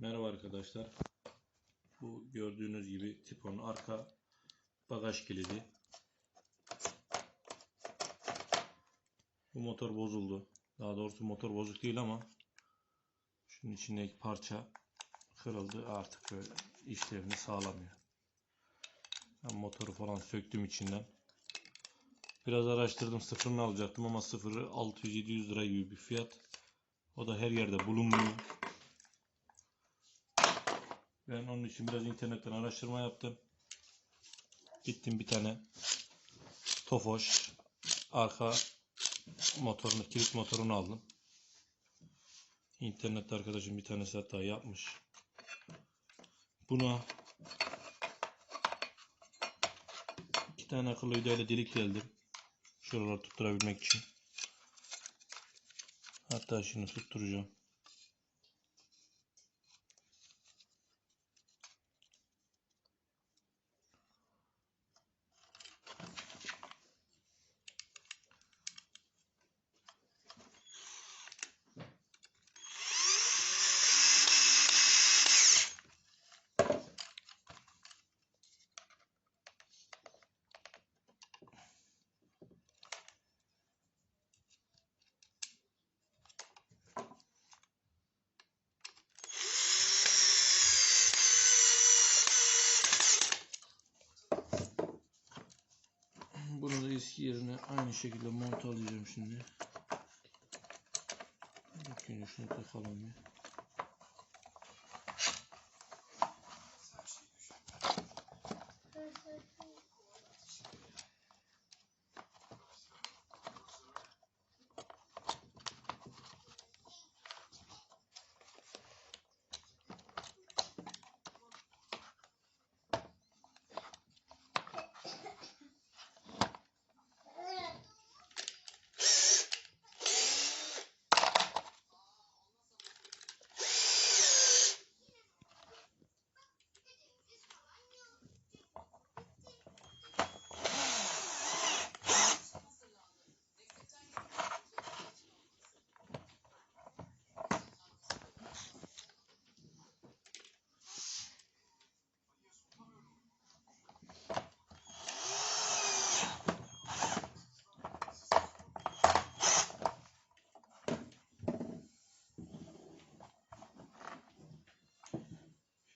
Merhaba arkadaşlar. Bu gördüğünüz gibi Tipo'nun arka bagaj kilidi. Bu motor bozuldu. Daha doğrusu motor bozuk değil ama şunun içindeki parça kırıldı. Artık işlevini sağlamıyor. Ben motoru falan söktüm içinden. Biraz araştırdım sıfırını alacaktım ama sıfırı 600-700 lira gibi bir fiyat. O da her yerde bulunmuyor. Ben onun için biraz internetten araştırma yaptım. Gittim bir tane Tofaş arka motorunu, kilit motorunu aldım. İnternette arkadaşım bir tanesi hatta yapmış. Buna iki tane akıllı vidayla delik deldim. Şuraları tutturabilmek için. Hatta şimdi tutturacağım. Bunu da eski yerine aynı şekilde montalayacağım şimdi. Önce şunu takalım bir.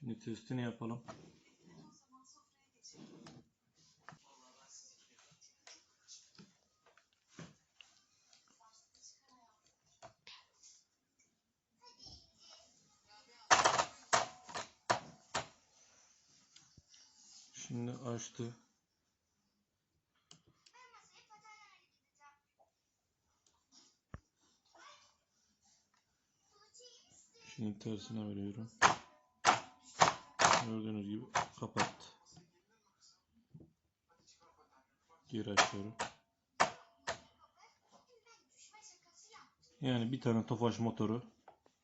Şimdi testini yapalım. Şimdi açtı. Şimdi tersine veriyorum. Gördüğünüz gibi kapattı. Geri açıyorum. Yani bir tane Tofaş motoru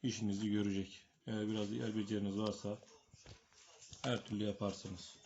işinizi görecek. Eğer biraz yer beceriniz varsa her türlü yaparsınız.